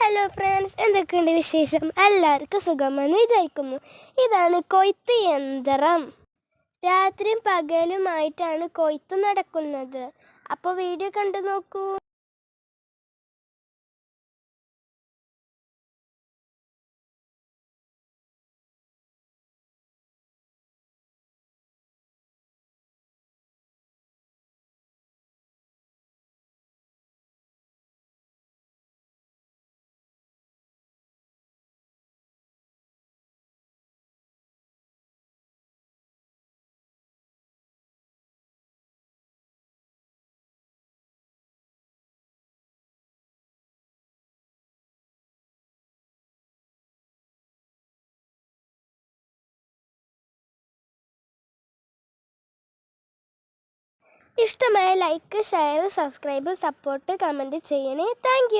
Hello friends എന്തൊക്കെയുണ്ട് വിശേഷം? എല്ലാവർക്കും സുഖമെന്ന് വിചാരിക്കുന്നു. ഇതാണ് കൊയ്ത്ത് യന്ത്രം. രാത്രിയും പകലുമായിട്ടാണ് കൊയ്ത്ത് നടക്കുന്നത്. അപ്പോൾ വീഡിയോ കണ്ടു നോക്കൂ. ഇഷ്ടമായ like share subscribe support comment ചെയ്യണേ. താങ്ക്